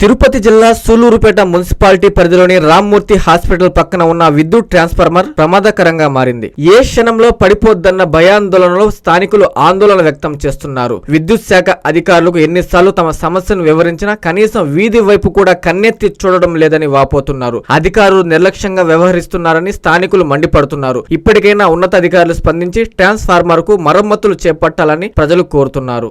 తిరుపతి జిల్లా సూలూరుపేట మున్సిపాలిటీ పరిధిలోని రామ్మూర్తి హాస్పిటల్ పక్కన ఉన్న విద్యుత్ ట్రాన్స్ఫార్మర్ ప్రమాదకరంగా మారింది. ఏ క్షణంలో పడిపోద్దన్న భయాందోళనలో స్థానికులు ఆందోళన వ్యక్తం చేస్తున్నారు. విద్యుత్ శాఖ అధికారులకు ఎన్నిసార్లు తమ సమస్యను వివరించినా కనీసం వీధి వైపు కూడా కన్నెత్తి చూడడం లేదని వాపోతున్నారు. అధికారులు నిర్లక్ష్యంగా వ్యవహరిస్తున్నారని స్థానికులు మండిపడుతున్నారు. ఇప్పటికైనా ఉన్నతాధికారులు స్పందించి ట్రాన్స్ఫార్మర్కు మరమ్మతులు చేపట్టాలని ప్రజలు కోరుతున్నారు.